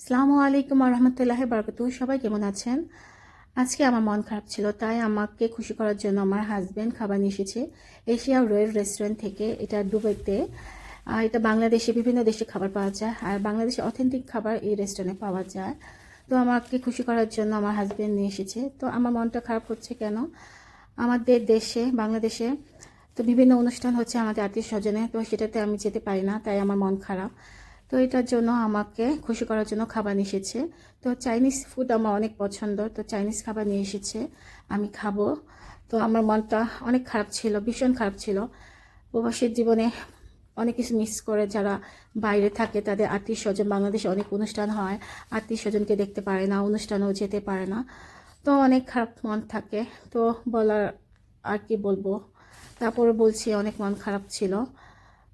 আসসালামু আলাইকুম রহমতুল্লাহ বরকত সবাই কেমন আছেন? আজকে আমার মন খারাপ ছিল, তাই আমাকে খুশি করার জন্য আমার হাজব্যান্ড খাবার নিয়ে এসেছে এশিয়া রয়েল রেস্টুরেন্ট থেকে। এটা দুবাইতে। এটা বাংলাদেশে, বিভিন্ন দেশে খাবার পাওয়া যায়। আর বাংলাদেশে অথেন্টিক খাবার এই রেস্টুরেন্টে পাওয়া যায়। তো আমাকে খুশি করার জন্য আমার হাজব্যান্ড নিয়ে এসেছে। তো আমার মনটা খারাপ হচ্ছে কেন? আমাদের দেশে, বাংলাদেশে তো বিভিন্ন অনুষ্ঠান হচ্ছে আমাদের আত্মীয় স্বজনে তো সেটাতে আমি যেতে পারি না, তাই আমার মন খারাপ। তো এটার জন্য আমাকে খুশি করার জন্য খাবার নিয়ে এসেছে। তো চাইনিজ ফুড আমার অনেক পছন্দ, তো চাইনিজ খাবার নিয়ে এসেছে। আমি খাব। তো আমার মনটা অনেক খারাপ ছিল, ভীষণ খারাপ ছিল। প্রবাসীর জীবনে অনেক কিছু মিস করে যারা বাইরে থাকে, তাদের আত্মীয় স্বজন, বাংলাদেশে অনেক অনুষ্ঠান হয়। আত্মীয় স্বজনকে দেখতে পারে না, অনুষ্ঠানেও যেতে পারে না। তো অনেক খারাপ মন থাকে। তো বলার আর কি বলব? তারপরে বলছি, অনেক মন খারাপ ছিল।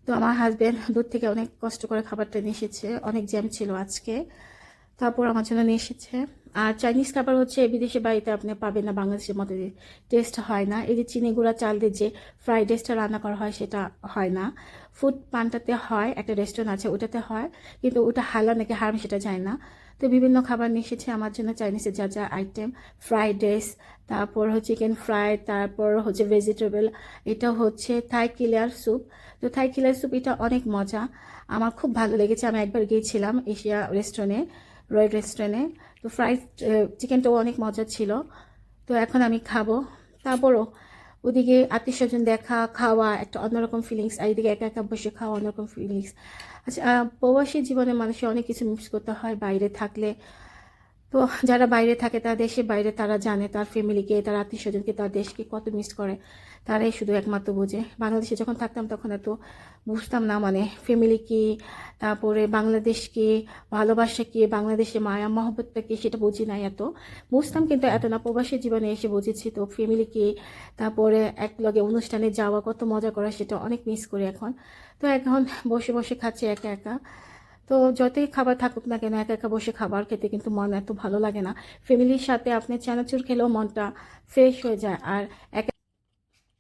তো আমার হাজব্যান্ড দূর থেকে অনেক কষ্ট করে খাবারটা নিয়ে এসেছে, অনেক জ্যাম ছিল আজকে। তারপর আমার জন্য নিয়ে এসেছে। আর চাইনিজ খাবার হচ্ছে বিদেশে বাড়িতে আপনি পাবেন না, বাংলাদেশের মতো টেস্ট হয় না। এই যে চিনি গুঁড়া, চাল দিয়ে যে ফ্রাইড রাইসটা রান্না করা হয় সেটা হয় না। ফুড পানটাতে হয়, একটা রেস্টুরেন্ট আছে ওটাতে হয়, কিন্তু ওটা হালা নাকি হারাম সেটা যায় না। তো বিভিন্ন খাবার নিয়ে এসেছে আমার জন্য চাইনিজের যা যা আইটেম ফ্রাইড রাইস তারপর হচ্ছে চিকেন ফ্রাই তারপর হচ্ছে ভেজিটেবল এটা হচ্ছে থাই কিলার স্যুপ তো থাই কিলার স্যুপ এটা অনেক মজা। আমার খুব ভালো লেগেছে, আমি একবার গিয়েছিলাম এশিয়া রেস্টুরেন্টে রয়্যাল রেস্টুরেন্টে। তো ফ্রাইড চিকেনটাও অনেক মজা ছিল। তো এখন আমি খাব। তারপরও ওদিকে আত্মীয় স্বজন দেখা, খাওয়া, একটা অন্যরকম ফিলিংস আর এদিকে একা একা বসে খাওয়া অন্যরকম ফিলিংস আচ্ছা প্রবাসী জীবনে মানুষের অনেক কিছু মিস করতে হয় বাইরে থাকলে। তো যারা বাইরে থাকে, তারা দেশের বাইরে তারা জানে, তার ফ্যামিলিকে তার আত্মীয় স্বজনকে, তার দেশকে কত মিস করে। তারাই শুধু একমাত্র বোঝে। বাংলাদেশে যখন থাকতাম, তখন এত বুঝতাম না মানে ফ্যামিলি কি তারপরে বাংলাদেশ কি ভালোবাসা কি বাংলাদেশে মায়া মহব্বতটা কি সেটা বুঝি নাই এত। বুঝতাম কিন্তু এত না, প্রবাসী জীবনে এসে বুঝেছি তো ফ্যামিলিকে তারপরে এক লগে অনুষ্ঠানে যাওয়া, কত মজা করা সেটা অনেক মিস করি এখন। তো এখন বসে বসে খাচ্ছি একা একা। তো যতই খাবার থাকুক না কেন, একা একা বসে খাবার খেতে কিন্তু মন এত ভালো লাগে না। ফ্যামিলির সাথে আপনি চানাচুর খেলেও মনটা ফ্রেশ হয়ে যায় আর একা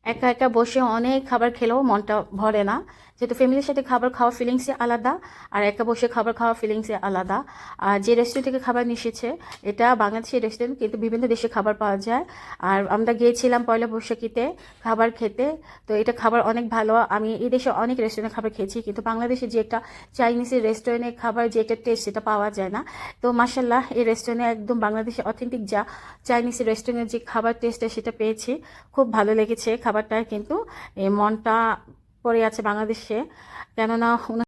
একা একা বসে অনেক খাবার খেলেও মনটা ভরে না। যেহেতু ফ্যামিলির সাথে খাবার খাওয়া ফিলিংসই আলাদা, আর একা বসে খাবার খাওয়া ফিলিংসই আলাদা। আর যে রেস্টুরেন্ট থেকে খাবার এসেছে, এটা বাংলাদেশের রেস্টুরেন্ট কিন্তু বিভিন্ন দেশে খাবার পাওয়া যায়। আর আমরা গিয়েছিলাম পয়লা বৈশাখীতে খাবার খেতে, তো এটা খাবার অনেক ভালো। আমি এই দেশে অনেক রেস্টুরেন্টে খাবার খেয়েছি, কিন্তু বাংলাদেশে যে একটা চাইনিজের রেস্টুরেন্টে খাবার যে একটা টেস্ট সেটা পাওয়া যায় না। তো মাসাল্লাহ এই রেস্টুরেন্টে একদম বাংলাদেশে অথেন্টিক যা চাইনিজ রেস্টুরেন্টের যে খাবার টেস্টটা সেটা পেয়েছি। খুব ভালো লেগেছে খাবারটা, কিন্তু মনটা পড়ে আছে বাংলাদেশে। কেননা